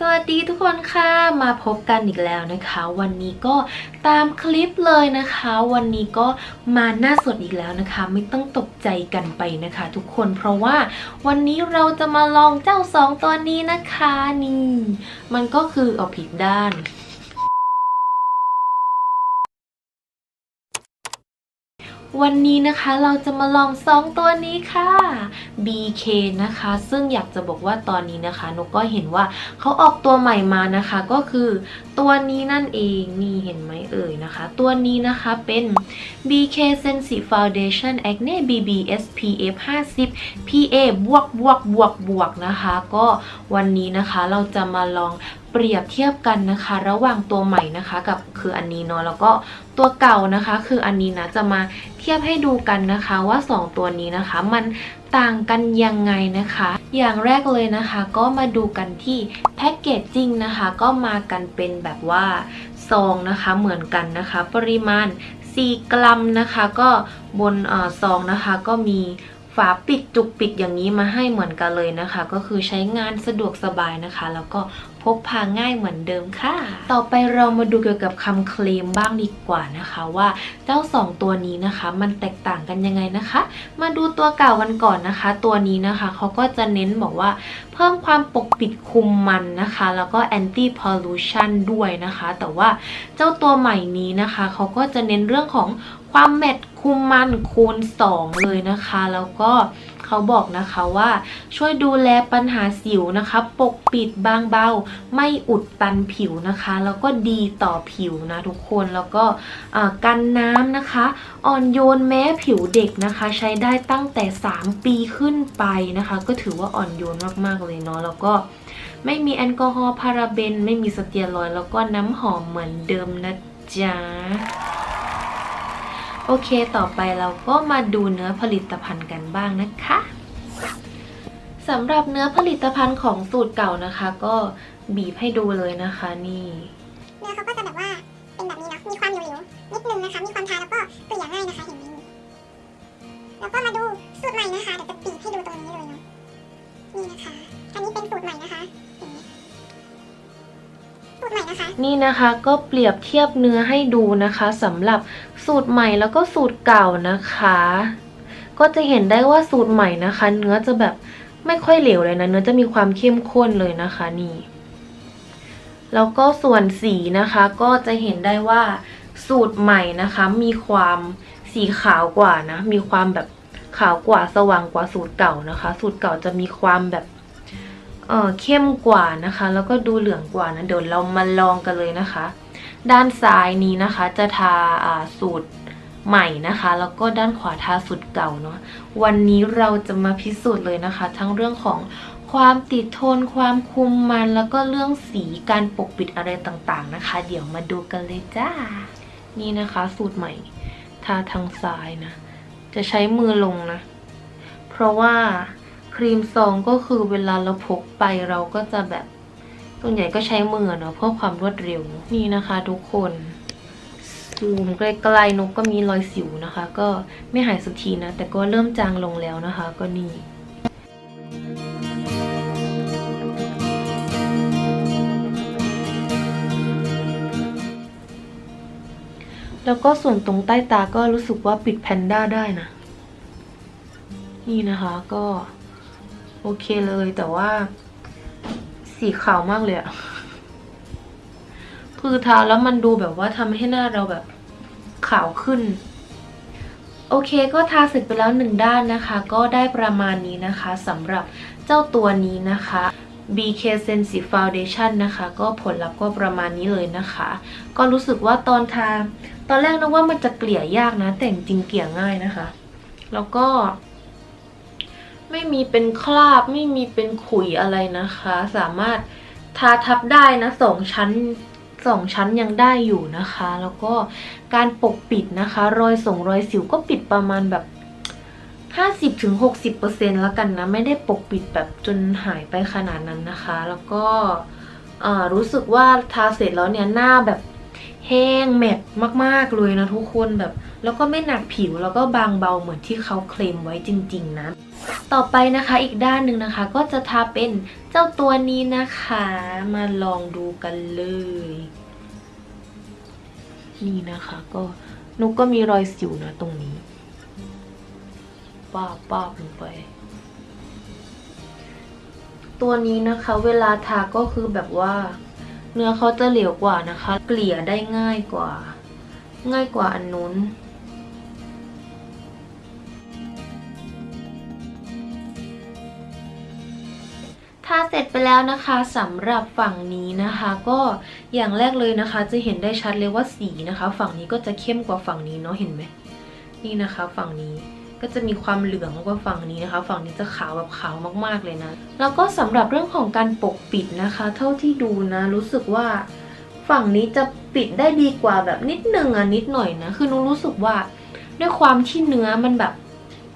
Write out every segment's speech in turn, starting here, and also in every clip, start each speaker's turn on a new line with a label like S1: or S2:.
S1: สวัสดีทุกคนค่ะ มาพบกันอีกแล้วนะคะ วันนี้ก็ตามคลิปเลยนะคะ วันนี้ก็มาหน้าสดอีกแล้วนะคะ ไม่ต้องตกใจกันไปนะคะ ทุกคนเพราะว่าวันนี้เราจะมาลองเจ้าสองตัวนี้นะคะนี่ มันก็คือเอาผิดด้าน วันนี้นะคะเราจะมาลองซองตัวนี้ค่ะ BK นะคะ ซึ่งอยากจะบอกว่าตอนนี้นะคะนกก็เห็นว่าเขาออกตัวใหม่มานะคะ ก็คือตัวนี้นั่นเองนี่เห็นไหมเอ่ยนะคะ ตัวนี้นะคะเป็น BK Sensitive Foundation Acne BB SPF 50 PA บวกบวกบวกบวกนะคะ ก็วันนี้นะคะเราจะมาลอง เปรียบเทียบกันนะคะ ระหว่างตัวใหม่นะคะกับคืออันนี้เนาะแล้วก็ตัวเก่านะคะ คืออันนี้นะจะมาเทียบให้ดูกันนะคะว่า 2 ตัวนี้นะคะ มันต่างกันยังไงนะคะ อย่างแรกเลยนะคะ ก็มาดูกันที่แพ็กเกจจิ้งนะคะ ก็มากันเป็นแบบว่าซองนะคะเหมือนกันนะคะ ปริมาณ 4 กรัมนะคะ ก็บนอซองนะคะ ก็มีฝาปิดจุกปิดอย่างนี้มาให้เหมือนกันเลยนะคะ ก็คือใช้งานสะดวกสบายนะคะ แล้วก็ พกพาง่ายเหมือนเดิมค่ะ ต่อไปเรามาดูเกี่ยวกับคำเคลมบ้างดีกว่านะคะว่าเจ้า 2 ตัวนี้นะคะ มันแตกต่างกันยังไงนะคะ มาดูตัวเก่ากันก่อนนะคะ ตัวนี้นะคะเขาก็จะเน้นบอกว่า เพิ่มความปกปิดคุมมันนะคะ แล้วก็ anti pollution ด้วยนะคะ แต่ว่าเจ้าตัวใหม่นี้นะคะเขาก็จะเน้นเรื่องของความแมตคุมมันคูณ 2 เลยนะคะ แล้วก็ เขาบอกนะคะว่า ช่วยดูแลปัญหาสิวนะคะ ปกปิดบางเบา ไม่อุดตันผิวนะคะ แล้วก็ดีต่อผิวนะทุกคนแล้วก็กันน้ำนะคะ อ่อนโยนแม้ผิวเด็กนะคะ ใช้ได้ตั้งแต่ 3 ปีขึ้นไปนะคะ ก็ถือว่าอ่อนโยนมากๆเลยเนาะแล้วก็ไม่มีแอลกอฮอล์พาราเบน ไม่มีสเตียรอยแล้วก็น้ำหอมเหมือนเดิมนะจ๊ะ โอเคต่อไปเราก็มาดูเนื้อผลิตภัณฑ์กันบ้างนะคะสำหรับเนื้อผลิตภัณฑ์ของสูตรเก่านะคะ ก็บีบให้ดูเลยนะคะนี่
S2: เนื้อเขาก็จะแบบว่าเป็นแบบนี้เนาะมีความเหนียวๆนิดนึงนะคะ มีความทาแล้วก็เกลี่ยง่ายนะคะเห็นไหมแล้วก็มาดูสูตรใหม่นะคะเดี๋ยวจะปีบให้ดูตัวนี้เลยเนาะนี่นะคะ อันนี้เป็นสูตรใหม่นะคะเห็นไหม หม่นะคะ
S1: นี่นะคะก็เปรียบเทียบเนื้อให้ดูนะคะสำหรับสูตรใหม่แล้วก็สูตรเก่านะคะ ก็จะเห็นได้ว่าสูตรใหม่นะคะ เนื้อจะแบบไม่ค่อยเหลวเลยนะเนื้อจะมีความเข้มข้นเลยนะคะนี่แล้วก็ส่วนสีนะคะก็จะเห็นได้ว่าสูตรใหม่นะคะ มีความสีขาวกว่านะ มีความแบบขาวกว่าสว่างกว่าสูตรเก่านะคะ สูตรเก่าจะมีความแบบ เออเข้มกว่านะคะ แล้วก็ดูเหลืองกว่านะเดี๋ยวเรามาลองกันเลยนะคะ ด้านซ้ายนี้นะคะจะทาาสูตรใหม่นะคะ แล้วก็ด้านขวาทาสูตรเก่าเนาะวันนี้เราจะมาพิสูจน์เลยนะคะ ทั้งเรื่องของความติดทนความคุมมันแล้วก็เรื่องสีการปกปิดอะไรต่างๆนะคะ เดี๋ยวมาดูกันเลยจ้า นี่นะคะ สูตรใหม่ ทาทางซ้ายนะ จะใช้มือลงนะ เพราะว่า ครีมซองก็คือเวลาเราพกไปเราก็จะแบบส่วนใหญ่ก็ใช้มือเนาะเพื่อความรวดเร็วนี่นะคะทุกคนซูมใกล้ๆนกก็มีรอยสิวนะคะ ก็ไม่หายสักทีนะ แต่ก็เริ่มจางลงแล้วนะคะ ก็นี่แล้วก็ส่วนตรงใต้ตาก็รู้สึกว่าปิดแพนด้าได้นะ นี่นะคะก็ โอเคเลยแต่ว่า สีขาวมากเลยอะคือทาแล้วมันดูแบบว่าทำให้หน้าเราแบบขาวขึ้น โอเคก็ทาเสร็จไปแล้วหนึ่งด้านนะคะ ก็ได้ประมาณนี้นะคะสำหรับเจ้าตัวนี้นะคะ BK Sensi Foundation นะคะ ก็ผลลัพธ์ก็ประมาณนี้เลยนะคะ ก็รู้สึกว่าตอนทา ตอนแรกนึกว่ามันจะเกลี่ยยากนะ แต่จริงเกลี่ยง่ายนะคะ แล้วก็ ไม่มีเป็นคราบ ไม่มีเป็นขุยอะไรนะคะ สามารถทาทับได้นะสองชั้นสองชั้นยังได้อยู่นะคะ แล้วก็การปกปิดนะคะ รอยส่งรอยสิวก็ปิดประมาณแบบห้าสิบถึงหกสิบเปอร์เซ็นแล้วกันนะ ไม่ได้ปกปิดแบบจนหายไปขนาดนั้นนะคะ แล้วก็รู้สึกว่าทาเสร็จแล้วเนี่ยหน้าแบบ แห้งแมตต์มากๆเลยนะทุกคนแบบ แล้วก็ไม่หนักผิวแล้วก็บางเบาเหมือนที่เขาเคลมไว้จริง ๆ นะ ต่อไปนะคะอีกด้านหนึ่งนะคะ ก็จะทาเป็นเจ้าตัวนี้นะคะ มาลองดูกันเลย นี่นะคะก็นุกก็มีรอยสิวนะตรงนี้ป้าบป้าบลงไป ตัวนี้นะคะ เวลาทาก็คือแบบว่า เนื้อเขาจะเหลวกว่านะคะ เกลี่ยได้ง่ายกว่า ง่ายกว่าอันนู้นทาเสร็จไปแล้วนะคะสำหรับฝั่งนี้นะคะ ก็อย่างแรกเลยนะคะ จะเห็นได้ชัดเลยว่าสีนะคะ ฝั่งนี้ก็จะเข้มกว่าฝั่งนี้เนาะเห็นไหมนี่นะคะ ฝั่งนี้ ก็จะมีความเหลืองกว่าฝั่งนี้นะคะ ฝั่งนี้จะขาวแบบขาวมากๆเลยนะ แล้วก็สำหรับเรื่องของการปกปิดนะคะ เท่าที่ดูนะ รู้สึกว่าฝั่งนี้จะปิดได้ดีกว่าแบบนิดนึงอะนิดหน่อยนะ คือนุ้รู้สึกว่าด้วยความที่เนื้อมันแบบ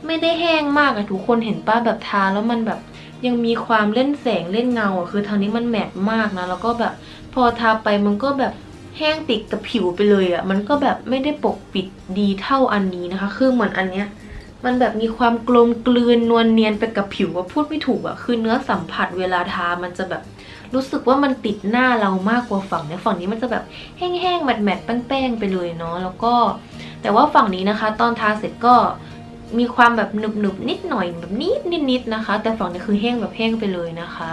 S1: ไม่ได้แห้งมากอะทุกคนเห็นป้าแบบทาแล้วมันแบบยังมีความเล่นแสงเล่นเงาอะคือทางนี้มันแมตต์มากนะ แล้วก็แบบพอทาไปมันก็แบบแห้งติดกับผิวไปเลยอะมันก็แบบไม่ได้ปกปิดดีเท่าอันนี้นะคะ คือเหมือนอันเนี้ย มันแบบมีความกลมกลืนนวลเนียนไปกับผิวว่าพูดไม่ถูกอะคือเนื้อสัมผัสเวลาทามันจะแบบรู้สึกว่ามันติดหน้าเรามากกว่าฝั่งเนี้ยฝั่งนี้มันจะแบบแห้งๆแมตต์ๆแป้งๆไปเลยเนาะแล้วก็ แต่ว่าฝั่งนี้นะคะ ตอนทาเสร็จก็มีความแบบหนึบหนึบๆนิดหน่อยแบบนิดนิดนิดๆนะคะ แต่ฝั่งนี้คือแห้งแบบแห้งไปเลยนะคะ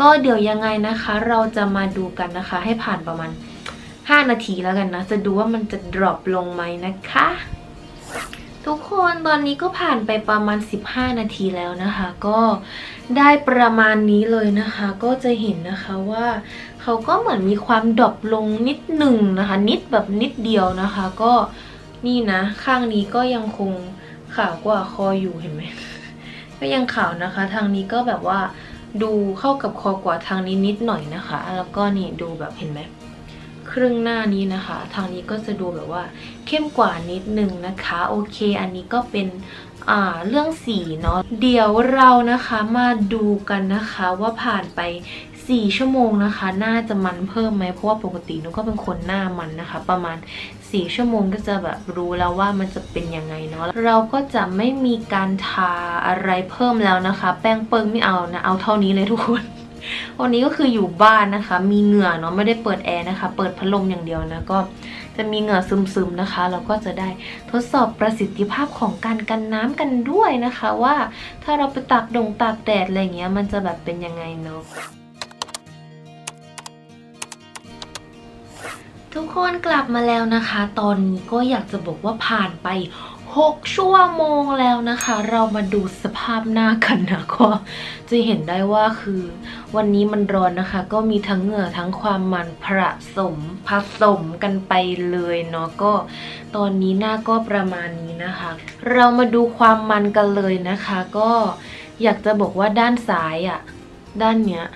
S1: ก็เดี๋ยวยังไงนะคะ เราจะมาดูกันนะคะ ให้ผ่านประมาณ 5 นาทีแล้วกันนะ จะดูว่ามันจะ drop ลงไหมนะคะ คนตอนนี้ก็ผ่านไปประมาณ 15 นาทีแล้วนะคะ ก็ได้ประมาณนี้เลยนะคะ ก็จะเห็นนะคะว่าเขาก็เหมือนมีความดรอปลงนิดหนึ่งนะคะ นิดแบบนิดเดียวนะคะ ก็นี่นะ ข้างนี้ก็ยังคงขาวกว่าคออยู่เห็นไหมก็ยังขาวนะคะ ทางนี้ก็แบบว่าดูเข้ากับคอกว่าทางนี้นิดหน่อยนะคะ แล้วก็นี่ดูแบบเห็นไหม ครึ่งหน้านี้นะคะ ทางนี้ก็จะดูแบบว่าเข้มกว่านิดนึงนะคะ โอเค อันนี้ก็เป็นอ่าเรื่องสีเนาะ เดี๋ยวเรานะคะมาดูกันนะคะว่าผ่านไป 4 ชั่วโมงนะคะ น่าจะมันเพิ่มไหมเพราะว่าปกติหนุก็เป็นคนหน้ามันนะคะ ประมาณสี่ชั่วโมงก็จะแบบรู้แล้วว่ามันจะเป็นยังไงเนาะ เราก็จะไม่มีการทาอะไรเพิ่มแล้วนะคะ แป้งเปิ้งไม่เอานะ เอาเท่านี้เลยทุกคน วันนี้ก็คืออยู่บ้านนะคะ มีเหงื่อเนาะไม่ได้เปิดแอร์นะคะ เปิดพัดลมอย่างเดียวนะก็จะมีเหงื่อซึมๆนะคะ เราก็จะได้ทดสอบประสิทธิภาพของการกันน้ำกันด้วยนะคะ ว่าถ้าเราไปตากดงตากแดดอะไรเงี้ยมันจะแบบเป็นยังไงเนาะทุกคนกลับมาแล้วนะคะ ตอนนี้ก็อยากจะบอกว่าผ่านไป 6 ชั่วโมงแล้วนะคะ เรามาดูสภาพหน้ากันนะก็จะเห็นได้ว่าคือวันนี้มันร้อนนะคะ ก็มีทั้งเหงื่อทั้งความมันผสมผสมกันไปเลยเนาะก็ตอนนี้หน้าก็ประมาณนี้นะคะ เรามาดูความมันกันเลยนะคะ ก็อยากจะบอกว่าด้านซ้ายอะ่ะด้านเนี้ย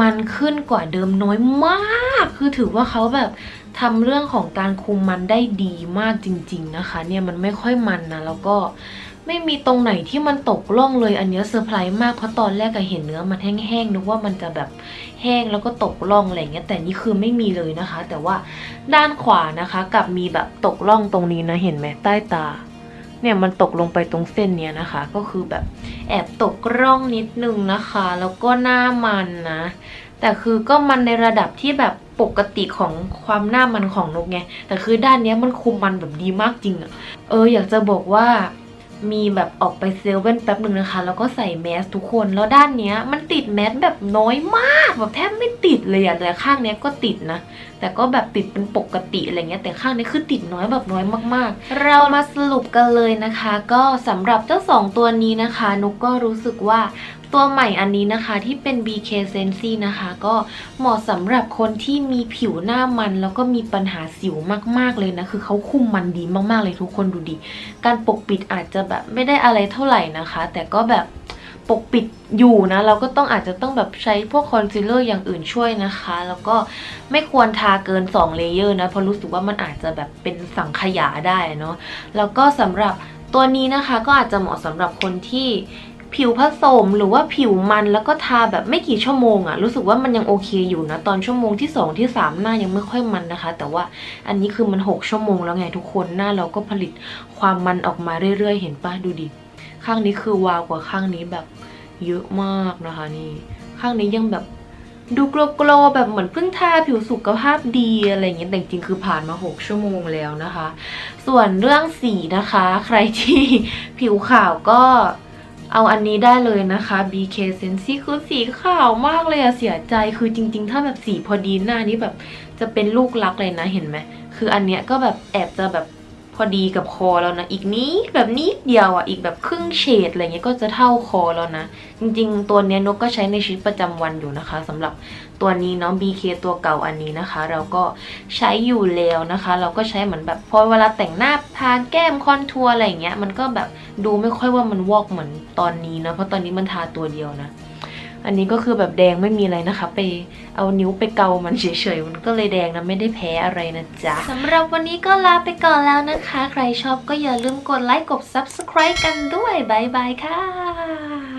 S1: มันขึ้นกว่าเดิมน้อยมาก คือถือว่าเขาแบบ ทำเรื่องของการคุมมันได้ดีมากจริง ๆนะคะ เนี่ยมันไม่ค่อยมันนะแล้วก็ไม่มีตรงไหนที่มันตกล่องเลยอันเนี้ยเซอร์ไพรส์มากเพราะตอนแรกอะเห็นเนื้อมันแห้งๆนึกว่ามันจะแบบแห้งแล้วก็ตกล่องอะไรเงี้ยแต่นี่คือไม่มีเลยนะคะ แต่ว่าด้านขวานะคะกับมีแบบตกล่องตรงนี้นะเห็นไหมใต้ตา เนี่ยมันตกลงไปตรงเส้นเนี้ยนะคะ ก็คือแบบแอบตกร่องนิดนึงนะคะ แล้วก็หน้ามันนะ แต่คือก็มันในระดับที่แบบ ปกติของความหน้ามันของนกไง แต่คือด้านเนี้ยมันคุมมันแบบดีมากจริงอะเอออยากจะบอกว่ามีแบบออกไปเซเว่นแป๊บหนึ่งนะคะ แล้วก็ใส่แมสทุกคนแล้วด้านเนี้ย มันติดแมสแบบน้อยมากแบบแทบไม่ติดเลยอะแต่ข้างเนี้ยก็ติดนะ แต่ก็แบบติดเป็นปกติอะไรเงี้ยแต่ข้างนี้คือติดน้อยแบบน้อยมากๆ เรามาสรุปกันเลยนะคะ ก็สำหรับเจ้าสองตัวนี้นะคะนุกก็รู้สึกว่า ตัวใหม่อันนี้นะคะที่เป็น BK Sensi นะคะ ก็เหมาะสำหรับคนที่มีผิวหน้ามัน แล้วก็มีปัญหาสิวมากๆเลยนะ คือเขาคุมมันดีมากๆเลยทุกคนดูดิ การปกปิดอาจจะแบบไม่ได้อะไรเท่าไหร่นะคะ แต่ก็แบบปกปิดอยู่นะ เราก็ต้องอาจจะต้องแบบใช้พวกคอนซีลเลอร์อย่างอื่นช่วยนะคะ แล้วก็ไม่ควรทาเกิน 2 เลเยอร์นะ เพราะรู้สึกว่ามันอาจจะแบบเป็นสังขยาได้เนาะแล้วก็สำหรับตัวนี้นะคะก็อาจจะเหมาะสำหรับคนที่ ผิวผสมหรือว่าผิวมันแล้วก็ทาแบบไม่กี่ชั่วโมงอะรู้สึกว่ามันยังโอเคอยู่นะ ตอนชั่วโมงที่สองที่สามหน้ายังไม่ค่อยมันนะคะ แต่ว่าอันนี้คือมันหกชั่วโมงแล้วไงทุกคนหน้าเราก็ผลิตความมันออกมาเรื่อยๆ เห็นปะดูดิข้างนี้คือวาวกว่าข้างนี้แบบเยอะมากนะคะนี่ข้างนี้ยังแบบดูโกลโกลๆแบบเหมือนเพิ่งทาผิวสุขภาพดีอะไรเงี้ยแต่จริงคือผ่านมา 6 ชั่วโมงแล้วนะคะ ส่วนเรื่องสีนะคะ ใครที่ผิวขาวก็ เอาอันนี้ได้เลยนะคะ BK Sensi คือสีขาวมากเลยอะเสียใจคือจริง ๆ ถ้าแบบสีพอดีหน้านี้แบบจะเป็นลูกรักเลยนะเห็นไหมคืออันเนี้ยก็แบบแอบจะแบบ พอดีกับคอแล้วนะ อีกนิดแบบนิดเดียวอะอีกแบบครึ่งเฉดอะไรเงี้ยก็จะเท่าคอแล้วนะ จริงๆ ตัวเนี้ยนกก็ใช้ในชีวิตประจำวันอยู่นะคะสำหรับตัวนี้เนาะ BK ตัวเก่าอันนี้นะคะ เราก็ใช้อยู่แล้วนะคะ เราก็ใช้เหมือนแบบพอเวลาแต่งหน้าทาแก้มคอนทัวร์อะไรเงี้ยมันก็แบบดูไม่ค่อยว่ามันวอกเหมือนตอนนี้นะเพราะตอนนี้มันทาตัวเดียวนะ อันนี้ก็คือแบบแดงไม่มีอะไรนะคะ ไปเอานิ้วไปเกามันเฉยๆ มันก็เลยแดงนะไม่ได้แพ้อะไรนะจ๊ะสำหรับวันนี้ก็ลาไปก่อนแล้วนะคะ ใครชอบก็อย่าลืมกดไลค์กด subscribe กันด้วยบายบายค่ะ